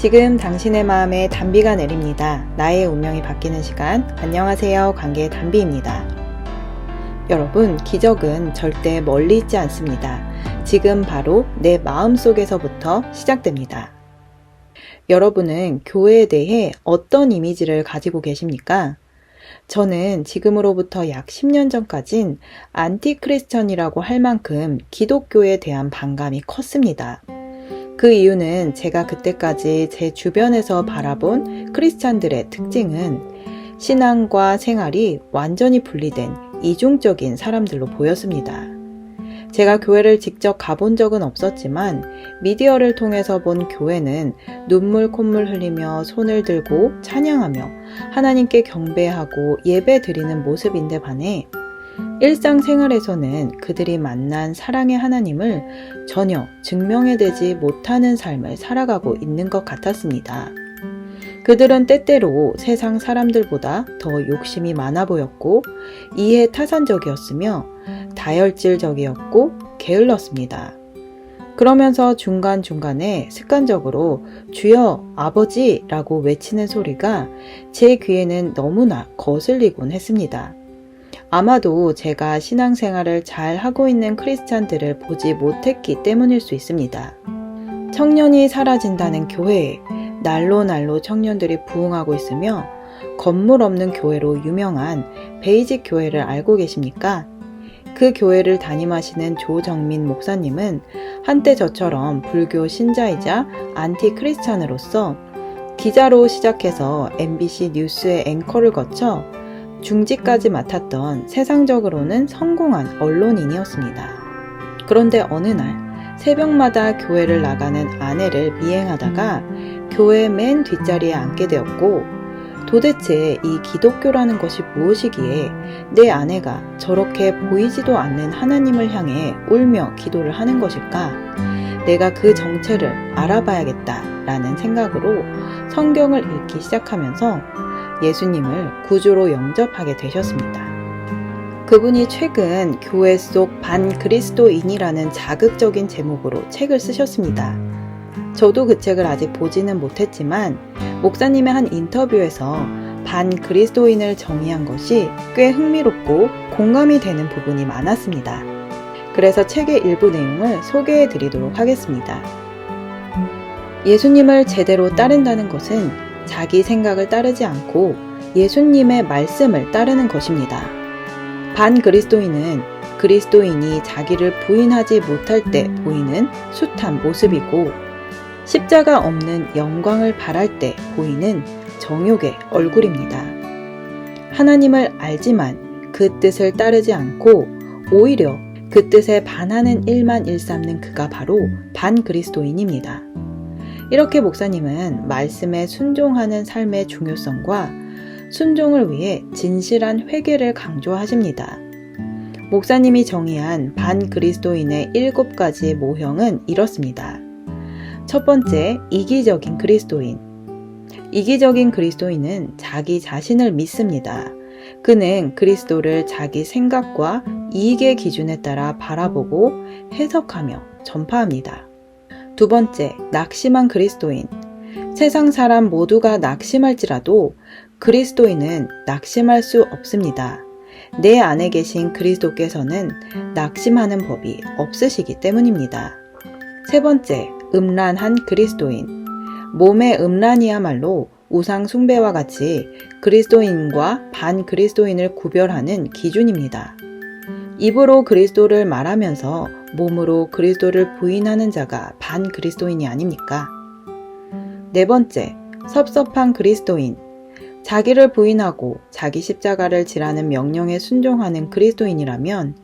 지금 당신의 마음에 단비가 내립니다. 나의 운명이 바뀌는 시간. 안녕하세요. 관계 단비입니다. 여러분, 기적은 절대 멀리 있지 않습니다. 지금 바로 내 마음 속에서부터 시작됩니다. 여러분은 교회에 대해 어떤 이미지를 가지고 계십니까? 저는 지금으로부터 약 10년 전까진 안티크리스천이라고 할 만큼 기독교에 대한 반감이 컸습니다. 그 이유는 제가 그때까지 제 주변에서 바라본 크리스찬들의 특징은 신앙과 생활이 완전히 분리된 이중적인 사람들로 보였습니다. 제가 교회를 직접 가본 적은 없었지만 미디어를 통해서 본 교회는 눈물 콧물 흘리며 손을 들고 찬양하며 하나님께 경배하고 예배 드리는 모습인데 반해 일상생활에서는 그들이 만난 사랑의 하나님을 전혀 증명해내지 못하는 삶을 살아가고 있는 것 같았습니다. 그들은 때때로 세상 사람들보다 더 욕심이 많아 보였고 이해 타산적이었으며 다혈질적이었고 게을렀습니다. 그러면서 중간중간에 습관적으로 주여 아버지라고 외치는 소리가 제 귀에는 너무나 거슬리곤 했습니다. 아마도 제가 신앙생활을 잘 하고 있는 크리스찬들을 보지 못했기 때문일 수 있습니다. 청년이 사라진다는 교회에 날로 날로 청년들이 부흥하고 있으며 건물 없는 교회로 유명한 베이직 교회를 알고 계십니까? 그 교회를 담임하시는 조정민 목사님은 한때 저처럼 불교 신자이자 안티 크리스찬으로서 기자로 시작해서 MBC 뉴스의 앵커를 거쳐 중지까지 맡았던 세상적으로는 성공한 언론인이었습니다. 그런데 어느 날 새벽마다 교회를 나가는 아내를 미행하다가 교회 맨 뒷자리에 앉게 되었고 도대체 이 기독교라는 것이 무엇이기에 내 아내가 저렇게 보이지도 않는 하나님을 향해 울며 기도를 하는 것일까? 내가 그 정체를 알아봐야겠다 라는 생각으로 성경을 읽기 시작하면서 예수님을 구주로 영접하게 되셨습니다. 그분이 최근 교회 속 반그리스도인이라는 자극적인 제목으로 책을 쓰셨습니다. 저도 그 책을 아직 보지는 못했지만 목사님의 한 인터뷰에서 반그리스도인을 정의한 것이 꽤 흥미롭고 공감이 되는 부분이 많았습니다. 그래서 책의 일부 내용을 소개해 드리도록 하겠습니다. 예수님을 제대로 따른다는 것은 자기 생각을 따르지 않고 예수님의 말씀을 따르는 것입니다. 반 그리스도인은 그리스도인이 자기를 부인하지 못할 때 보이는 숱한 모습이고 십자가 없는 영광을 바랄 때 보이는 정욕의 얼굴입니다. 하나님을 알지만 그 뜻을 따르지 않고 오히려 그 뜻에 반하는 일만 일삼는 그가 바로 반 그리스도인입니다. 이렇게 목사님은 말씀에 순종하는 삶의 중요성과 순종을 위해 진실한 회개를 강조하십니다. 목사님이 정의한 반 그리스도인의 일곱 가지 모형은 이렇습니다. 첫 번째, 이기적인 그리스도인. 이기적인 그리스도인은 자기 자신을 믿습니다. 그는 그리스도를 자기 생각과 이익의 기준에 따라 바라보고 해석하며 전파합니다. 두 번째, 낙심한 그리스도인. 세상 사람 모두가 낙심할지라도 그리스도인은 낙심할 수 없습니다. 내 안에 계신 그리스도께서는 낙심하는 법이 없으시기 때문입니다. 세 번째, 음란한 그리스도인. 몸의 음란이야말로 우상 숭배와 같이 그리스도인과 반 그리스도인을 구별하는 기준입니다. 입으로 그리스도를 말하면서 몸으로 그리스도를 부인하는 자가 반 그리스도인이 아닙니까? 네 번째, 섭섭한 그리스도인. 자기를 부인하고 자기 십자가를 지라는 명령에 순종하는 그리스도인이라면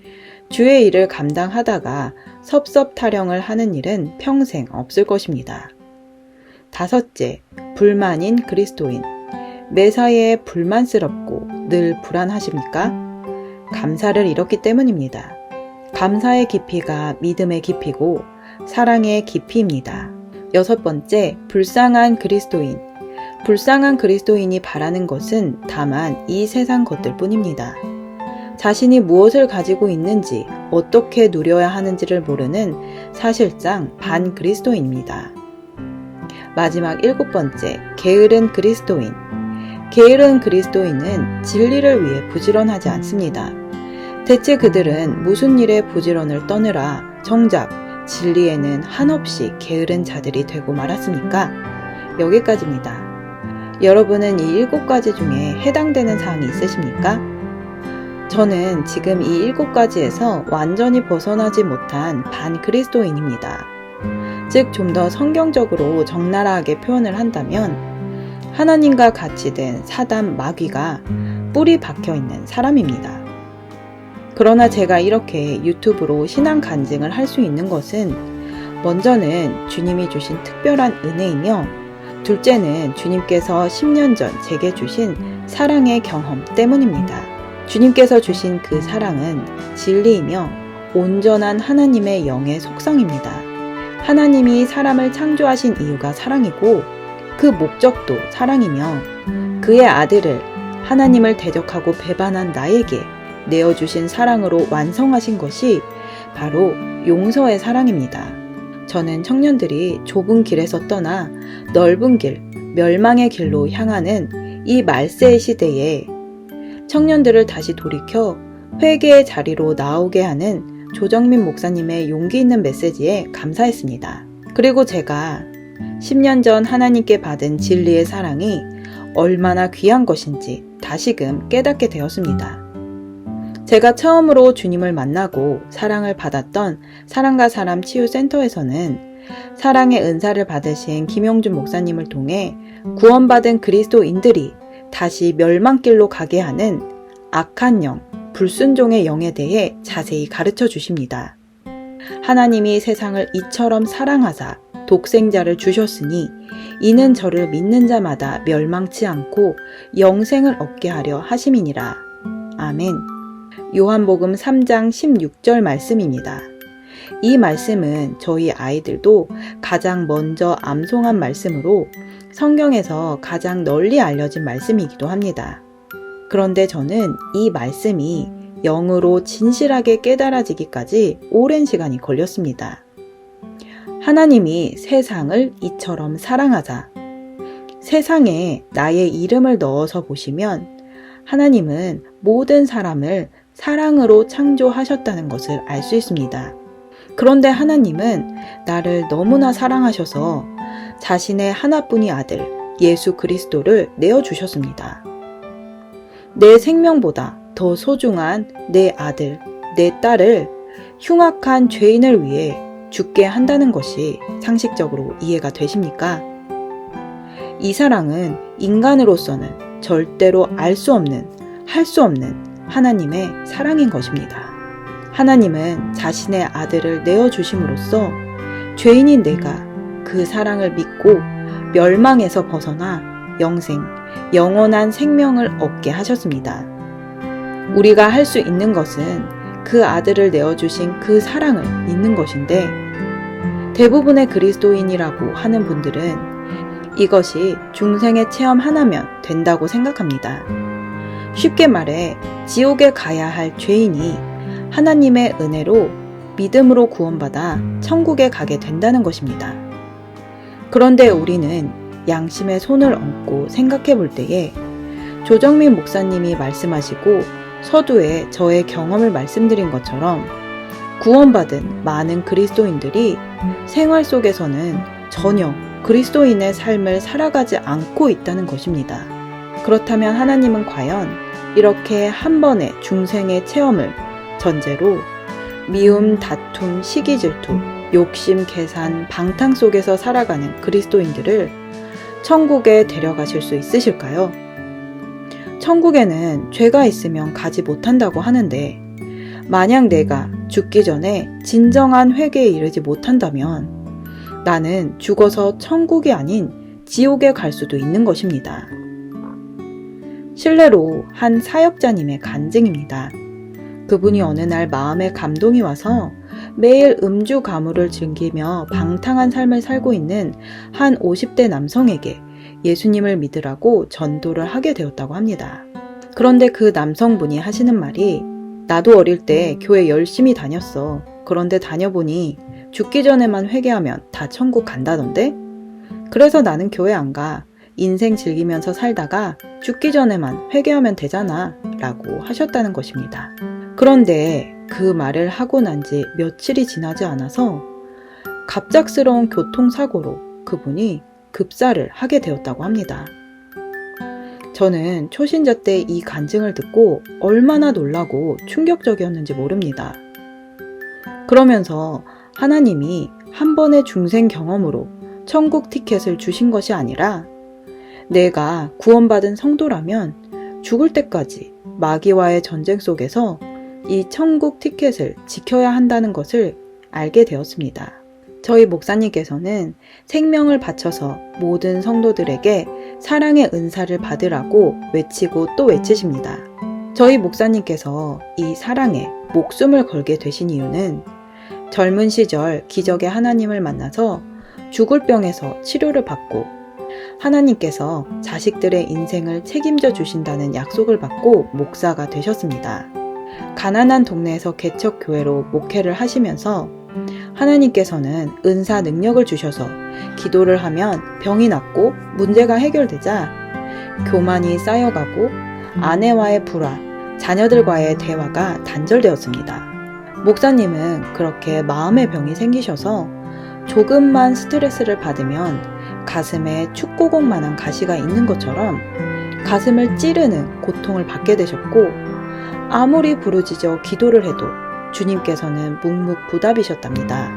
주의 일을 감당하다가 섭섭 타령을 하는 일은 평생 없을 것입니다. 다섯째, 불만인 그리스도인. 매사에 불만스럽고 늘 불안하십니까? 감사를 잃었기 때문입니다. 감사의 깊이가 믿음의 깊이고 사랑의 깊이입니다. 여섯 번째, 불쌍한 그리스도인. 불쌍한 그리스도인이 바라는 것은 다만 이 세상 것들 뿐입니다. 자신이 무엇을 가지고 있는지, 어떻게 누려야 하는지를 모르는 사실상 반 그리스도인입니다. 마지막 일곱 번째, 게으른 그리스도인. 게으른 그리스도인은 진리를 위해 부지런하지 않습니다. 대체 그들은 무슨 일에 부지런을 떠느라 정작 진리에는 한없이 게으른 자들이 되고 말았습니까? 여기까지입니다. 여러분은 이 일곱 가지 중에 해당되는 사항이 있으십니까? 저는 지금 이 일곱 가지에서 완전히 벗어나지 못한 반 그리스도인입니다. 즉, 좀 더 성경적으로 적나라하게 표현을 한다면, 하나님과 같이 된 사단 마귀가 뿌리 박혀 있는 사람입니다. 그러나 제가 이렇게 유튜브로 신앙 간증을 할 수 있는 것은 먼저는 주님이 주신 특별한 은혜이며 둘째는 주님께서 10년 전 제게 주신 사랑의 경험 때문입니다. 주님께서 주신 그 사랑은 진리이며 온전한 하나님의 영의 속성입니다. 하나님이 사람을 창조하신 이유가 사랑이고 그 목적도 사랑이며 그의 아들을 하나님을 대적하고 배반한 나에게 내어주신 사랑으로 완성하신 것이 바로 용서의 사랑입니다. 저는 청년들이 좁은 길에서 떠나 넓은 길, 멸망의 길로 향하는 이 말세의 시대에 청년들을 다시 돌이켜 회개의 자리로 나오게 하는 조정민 목사님의 용기 있는 메시지에 감사했습니다. 그리고 제가 10년 전 하나님께 받은 진리의 사랑이 얼마나 귀한 것인지 다시금 깨닫게 되었습니다. 제가 처음으로 주님을 만나고 사랑을 받았던 사랑과 사람 치유 센터에서는 사랑의 은사를 받으신 김용준 목사님을 통해 구원받은 그리스도인들이 다시 멸망길로 가게 하는 악한 영, 불순종의 영에 대해 자세히 가르쳐 주십니다. 하나님이 세상을 이처럼 사랑하사 독생자를 주셨으니 이는 저를 믿는 자마다 멸망치 않고 영생을 얻게 하려 하심이니라. 아멘. 요한복음 3장 16절 말씀입니다. 이 말씀은 저희 아이들도 가장 먼저 암송한 말씀으로 성경에서 가장 널리 알려진 말씀이기도 합니다. 그런데 저는 이 말씀이 영으로 진실하게 깨달아지기까지 오랜 시간이 걸렸습니다. 하나님이 세상을 이처럼 사랑하자 세상에 나의 이름을 넣어서 보시면 하나님은 모든 사람을 사랑으로 창조하셨다는 것을 알 수 있습니다. 그런데 하나님은 나를 너무나 사랑하셔서 자신의 하나뿐이 아들 예수 그리스도를 내어주셨습니다. 내 생명보다 더 소중한 내 아들, 내 딸을 흉악한 죄인을 위해 죽게 한다는 것이 상식적으로 이해가 되십니까? 이 사랑은 인간으로서는 절대로 알 수 없는, 할 수 없는 하나님의 사랑인 것입니다. 하나님은 자신의 아들을 내어주심으로써 죄인인 내가 그 사랑을 믿고 멸망에서 벗어나 영생, 영원한 생명을 얻게 하셨습니다. 우리가 할 수 있는 것은 그 아들을 내어주신 그 사랑을 믿는 것인데 대부분의 그리스도인이라고 하는 분들은 이것이 중생의 체험 하나면 된다고 생각합니다. 쉽게 말해 지옥에 가야 할 죄인이 하나님의 은혜로 믿음으로 구원받아 천국에 가게 된다는 것입니다. 그런데 우리는 양심의 손을 얹고 생각해 볼 때에 조정민 목사님이 말씀하시고 서두에 저의 경험을 말씀드린 것처럼 구원받은 많은 그리스도인들이 생활 속에서는 전혀 그리스도인의 삶을 살아가지 않고 있다는 것입니다. 그렇다면 하나님은 과연 이렇게 한 번의 중생의 체험을 전제로 미움, 다툼, 시기 질투, 욕심, 계산, 방탕 속에서 살아가는 그리스도인들을 천국에 데려가실 수 있으실까요? 천국에는 죄가 있으면 가지 못한다고 하는데, 만약 내가 죽기 전에 진정한 회개에 이르지 못한다면 나는 죽어서 천국이 아닌 지옥에 갈 수도 있는 것입니다. 실례로 한 사역자님의 간증입니다. 그분이 어느 날 마음에 감동이 와서 매일 음주 가무를 즐기며 방탕한 삶을 살고 있는 한 50대 남성에게 예수님을 믿으라고 전도를 하게 되었다고 합니다. 그런데 그 남성분이 하시는 말이 나도 어릴 때 교회 열심히 다녔어. 그런데 다녀보니 죽기 전에만 회개하면 다 천국 간다던데? 그래서 나는 교회 안 가. 인생 즐기면서 살다가 죽기 전에만 회개하면 되잖아. 라고 하셨다는 것입니다. 그런데 그 말을 하고 난 지 며칠이 지나지 않아서 갑작스러운 교통사고로 그분이 급사를 하게 되었다고 합니다. 저는 초신자 때 이 간증을 듣고 얼마나 놀라고 충격적이었는지 모릅니다. 그러면서 하나님이 한 번의 중생 경험으로 천국 티켓을 주신 것이 아니라 내가 구원받은 성도라면 죽을 때까지 마귀와의 전쟁 속에서 이 천국 티켓을 지켜야 한다는 것을 알게 되었습니다. 저희 목사님께서는 생명을 바쳐서 모든 성도들에게 사랑의 은사를 받으라고 외치고 또 외치십니다. 저희 목사님께서 이 사랑에 목숨을 걸게 되신 이유는 젊은 시절 기적의 하나님을 만나서 죽을 병에서 치료를 받고 하나님께서 자식들의 인생을 책임져 주신다는 약속을 받고 목사가 되셨습니다. 가난한 동네에서 개척 교회로 목회를 하시면서 하나님께서는 은사 능력을 주셔서 기도를 하면 병이 낫고 문제가 해결되자 교만이 쌓여가고 아내와의 불화, 자녀들과의 대화가 단절되었습니다. 목사님은 그렇게 마음의 병이 생기셔서 조금만 스트레스를 받으면 가슴에 축구공 만한 가시가 있는 것처럼 가슴을 찌르는 고통을 받게 되셨고 아무리 부르짖어 기도를 해도 주님께서는 묵묵부답이셨답니다.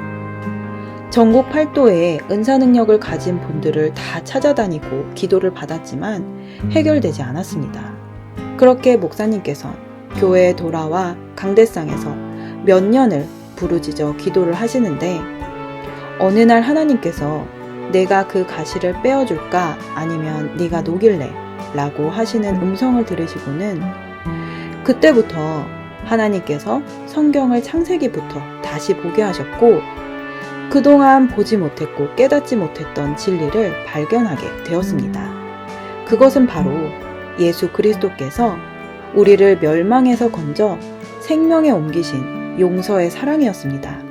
전국 팔도에 은사 능력을 가진 분들을 다 찾아다니고 기도를 받았지만 해결되지 않았습니다. 그렇게 목사님께서 교회에 돌아와 강대상에서 몇 년을 부르짖어 기도를 하시는데 어느 날 하나님께서 내가 그 가시를 빼어줄까 아니면 네가 녹일래 라고 하시는 음성을 들으시고는 그때부터 하나님께서 성경을 창세기부터 다시 보게 하셨고 그동안 보지 못했고 깨닫지 못했던 진리를 발견하게 되었습니다. 그것은 바로 예수 그리스도께서 우리를 멸망에서 건져 생명에 옮기신 용서의 사랑이었습니다.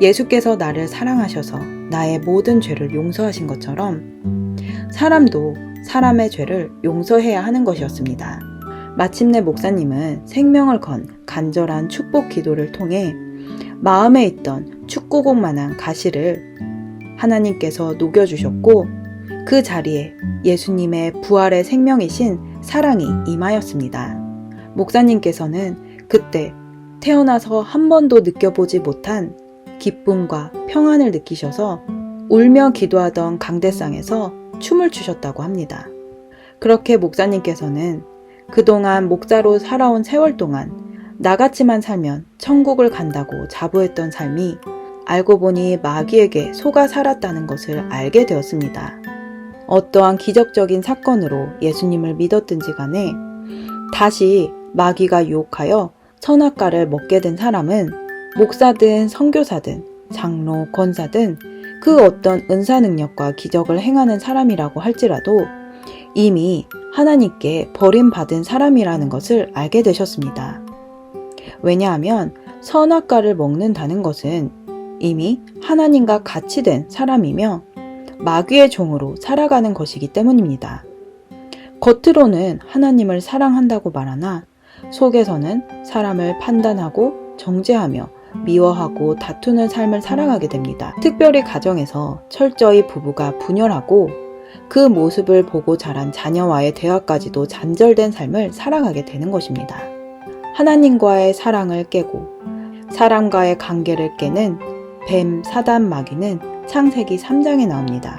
예수께서 나를 사랑하셔서 나의 모든 죄를 용서하신 것처럼 사람도 사람의 죄를 용서해야 하는 것이었습니다. 마침내 목사님은 생명을 건 간절한 축복 기도를 통해 마음에 있던 축구공 만한 가시를 하나님께서 녹여주셨고 그 자리에 예수님의 부활의 생명이신 사랑이 임하였습니다. 목사님께서는 그때 태어나서 한 번도 느껴보지 못한 기쁨과 평안을 느끼셔서 울며 기도하던 강대상에서 춤을 추셨다고 합니다. 그렇게 목사님께서는 그동안 목자로 살아온 세월 동안 나같이만 살면 천국을 간다고 자부했던 삶이 알고 보니 마귀에게 속아 살았다는 것을 알게 되었습니다. 어떠한 기적적인 사건으로 예수님을 믿었든지 간에 다시 마귀가 유혹하여 선악과를 먹게 된 사람은 목사든 선교사든 장로, 권사든 그 어떤 은사 능력과 기적을 행하는 사람이라고 할지라도 이미 하나님께 버림받은 사람이라는 것을 알게 되셨습니다. 왜냐하면 선악과를 먹는다는 것은 이미 하나님과 같이 된 사람이며 마귀의 종으로 살아가는 것이기 때문입니다. 겉으로는 하나님을 사랑한다고 말하나 속에서는 사람을 판단하고 정죄하며 미워하고 다투는 삶을 살아가게 됩니다. 특별히 가정에서 철저히 부부가 분열하고 그 모습을 보고 자란 자녀와의 대화까지도 잔절된 삶을 살아가게 되는 것입니다. 하나님과의 사랑을 깨고 사람과의 관계를 깨는 뱀 사단 마귀는 창세기 3장에 나옵니다.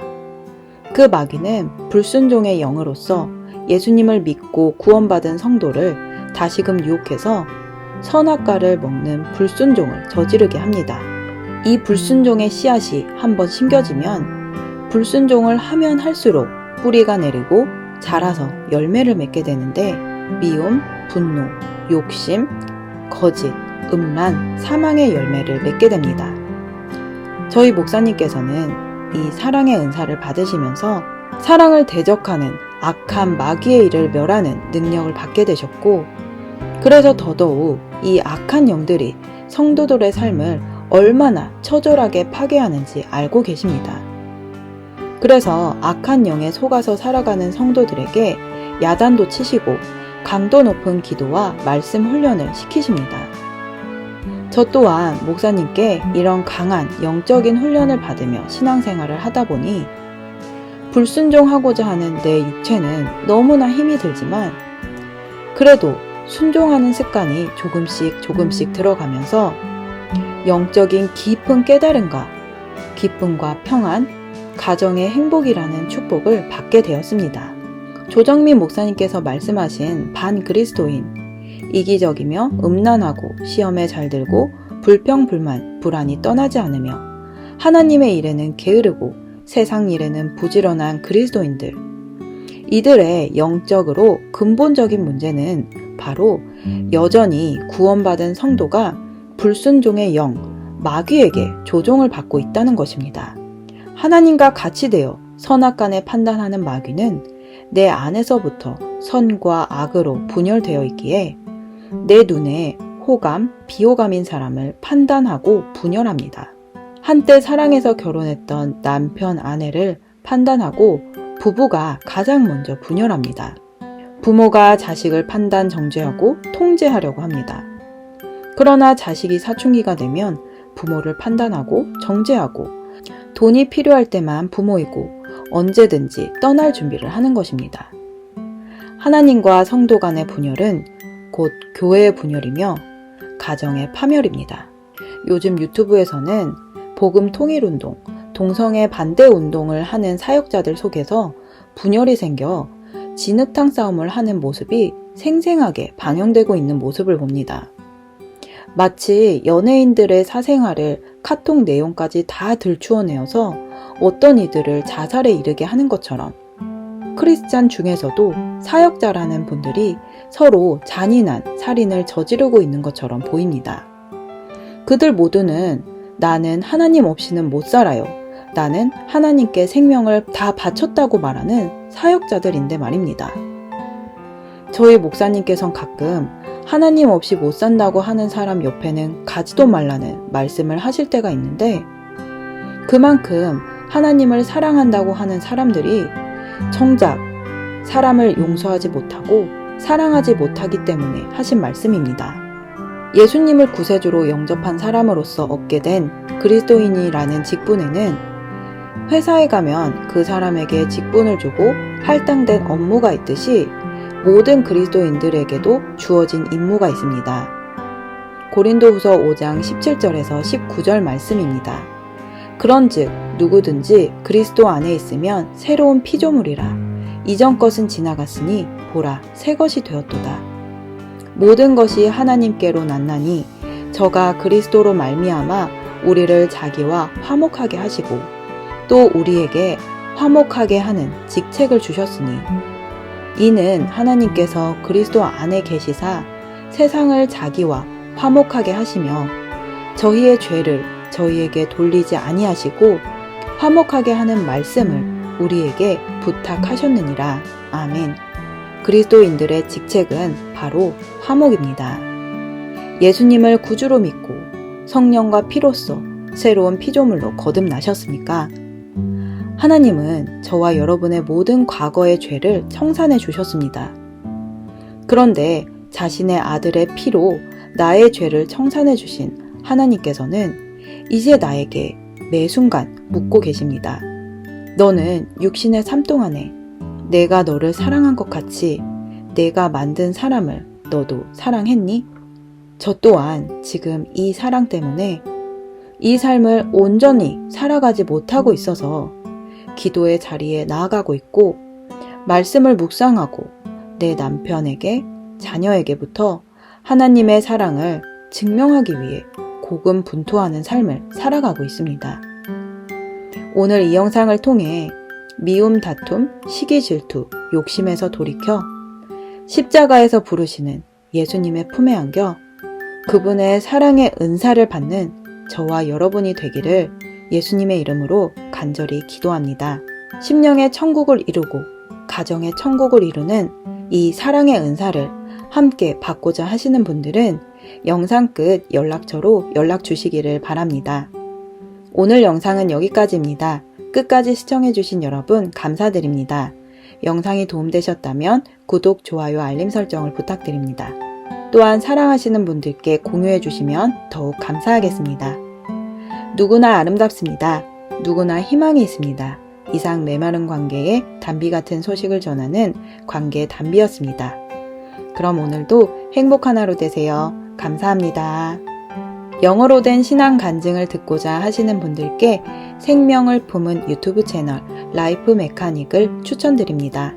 그 마귀는 불순종의 영으로서 예수님을 믿고 구원받은 성도를 다시금 유혹해서 선악과를 먹는 불순종을 저지르게 합니다. 이 불순종의 씨앗이 한번 심겨지면 불순종을 하면 할수록 뿌리가 내리고 자라서 열매를 맺게 되는데 미움, 분노, 욕심, 거짓, 음란, 사망의 열매를 맺게 됩니다. 저희 목사님께서는 이 사랑의 은사를 받으시면서 사랑을 대적하는 악한 마귀의 일을 멸하는 능력을 받게 되셨고, 그래서 더더욱 이 악한 영들이 성도들의 삶을 얼마나 처절하게 파괴하는지 알고 계십니다. 그래서 악한 영에 속아서 살아가는 성도들에게 야단도 치시고 강도 높은 기도와 말씀 훈련을 시키십니다. 저 또한 목사님께 이런 강한 영적인 훈련을 받으며 신앙생활을 하다 보니 불순종하고자 하는 내 육체는 너무나 힘이 들지만 그래도 순종하는 습관이 조금씩 조금씩 들어가면서 영적인 깊은 깨달음과 기쁨과 평안, 가정의 행복이라는 축복을 받게 되었습니다. 조정민 목사님께서 말씀하신 반 그리스도인 이기적이며 음란하고 시험에 잘 들고 불평불만 불안이 떠나지 않으며 하나님의 일에는 게으르고 세상 일에는 부지런한 그리스도인들 이들의 영적으로 근본적인 문제는 바로 여전히 구원받은 성도가 불순종의 영, 마귀에게 조종을 받고 있다는 것입니다. 하나님과 같이 되어 선악간에 판단하는 마귀는 내 안에서부터 선과 악으로 분열되어 있기에 내 눈에 호감, 비호감인 사람을 판단하고 분열합니다. 한때 사랑해서 결혼했던 남편, 아내를 판단하고 부부가 가장 먼저 분열합니다. 부모가 자식을 판단, 정죄하고 통제하려고 합니다. 그러나 자식이 사춘기가 되면 부모를 판단하고 정죄하고 돈이 필요할 때만 부모이고 언제든지 떠날 준비를 하는 것입니다. 하나님과 성도 간의 분열은 곧 교회의 분열이며 가정의 파멸입니다. 요즘 유튜브에서는 복음 통일 운동, 동성애 반대 운동을 하는 사역자들 속에서 분열이 생겨 진흙탕 싸움을 하는 모습이 생생하게 방영되고 있는 모습을 봅니다. 마치 연예인들의 사생활을 카톡 내용까지 다 들추어내어서 어떤 이들을 자살에 이르게 하는 것처럼 크리스찬 중에서도 사역자라는 분들이 서로 잔인한 살인을 저지르고 있는 것처럼 보입니다. 그들 모두는 나는 하나님 없이는 못 살아요. 나는 하나님께 생명을 다 바쳤다고 말하는 사역자들인데 말입니다. 저희 목사님께선 가끔 하나님 없이 못 산다고 하는 사람 옆에는 가지도 말라는 말씀을 하실 때가 있는데 그만큼 하나님을 사랑한다고 하는 사람들이 정작 사람을 용서하지 못하고 사랑하지 못하기 때문에 하신 말씀입니다. 예수님을 구세주로 영접한 사람으로서 얻게 된 그리스도인이라는 직분에는 회사에 가면 그 사람에게 직분을 주고 할당된 업무가 있듯이 모든 그리스도인들에게도 주어진 임무가 있습니다. 고린도후서 5장 17절에서 19절 말씀입니다. 그런즉 누구든지 그리스도 안에 있으면 새로운 피조물이라 이전 것은 지나갔으니 보라 새 것이 되었도다. 모든 것이 하나님께로 났나니 저가 그리스도로 말미암아 우리를 자기와 화목하게 하시고 또 우리에게 화목하게 하는 직책을 주셨으니 이는 하나님께서 그리스도 안에 계시사 세상을 자기와 화목하게 하시며 저희의 죄를 저희에게 돌리지 아니하시고 화목하게 하는 말씀을 우리에게 부탁하셨느니라. 아멘. 그리스도인들의 직책은 바로 화목입니다. 예수님을 구주로 믿고 성령과 피로써 새로운 피조물로 거듭나셨습니까? 하나님은 저와 여러분의 모든 과거의 죄를 청산해 주셨습니다. 그런데 자신의 아들의 피로 나의 죄를 청산해 주신 하나님께서는 이제 나에게 매 순간 묻고 계십니다. 너는 육신의 삶 동안에 내가 너를 사랑한 것 같이 내가 만든 사람을 너도 사랑했니? 저 또한 지금 이 사랑 때문에 이 삶을 온전히 살아가지 못하고 있어서 기도의 자리에 나아가고 있고 말씀을 묵상하고 내 남편에게 자녀에게부터 하나님의 사랑을 증명하기 위해 고군분투하는 삶을 살아가고 있습니다. 오늘 이 영상을 통해 미움, 다툼, 시기, 질투, 욕심에서 돌이켜 십자가에서 부르시는 예수님의 품에 안겨 그분의 사랑의 은사를 받는 저와 여러분이 되기를 예수님의 이름으로 간절히 기도합니다. 심령의 천국을 이루고 가정의 천국을 이루는 이 사랑의 은사를 함께 받고자 하시는 분들은 영상 끝 연락처로 연락 주시기를 바랍니다. 오늘 영상은 여기까지입니다. 끝까지 시청해주신 여러분 감사드립니다. 영상이 도움되셨다면 구독, 좋아요, 알림 설정을 부탁드립니다. 또한 사랑하시는 분들께 공유해주시면 더욱 감사하겠습니다. 누구나 아름답습니다. 누구나 희망이 있습니다. 이상 메마른 관계에 담비 같은 소식을 전하는 관계 담비였습니다. 그럼 오늘도 행복한 하루 되세요. 감사합니다. 영어로 된 신앙 간증을 듣고자 하시는 분들께 생명을 품은 유튜브 채널 라이프 메카닉을 추천드립니다.